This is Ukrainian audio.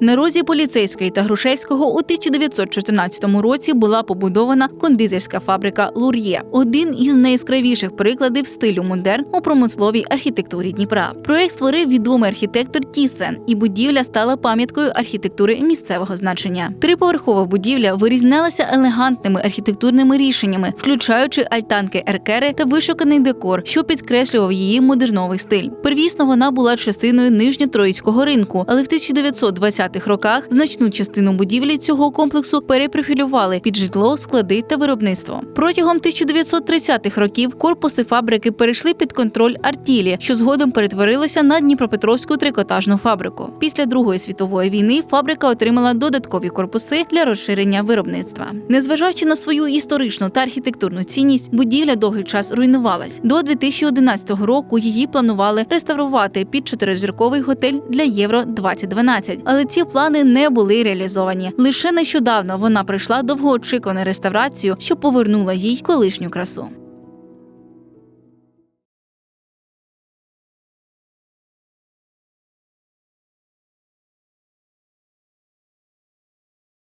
На розі поліцейської та Грушевського у 1914 році була побудована кондитерська фабрика Лур'є, один із найяскравіших прикладів стилю модерн у промисловій архітектурі Дніпра. Проект створив відомий архітектор Тісен, і будівля стала пам'яткою архітектури місцевого значення. Триповерхова будівля вирізнялася елегантними архітектурними рішеннями, включаючи альтанки еркери та вишуканий декор, що підкреслював її модерновий стиль. Первісно вона була частиною нижньотроїцького ринку, але в 1920-х роках значну частину будівлі цього комплексу перепрофілювали під житло, склади та виробництво. Протягом 1930-х років корпуси фабрики перейшли під контроль артілі, що згодом перетворилася на Дніпропетровську трикотажну фабрику. Після Другої світової війни фабрика отримала додаткові корпуси для розширення виробництва. Незважаючи на свою історичну та архітектурну цінність, будівля довгий час руйнувалась. До 2011 року її планували реставрувати під чотиризірковий готель для Євро 2012 але ці плани не були реалізовані. Лише нещодавно вона прийшла довгоочікувану реставрацію, що повернула їй колишню красу.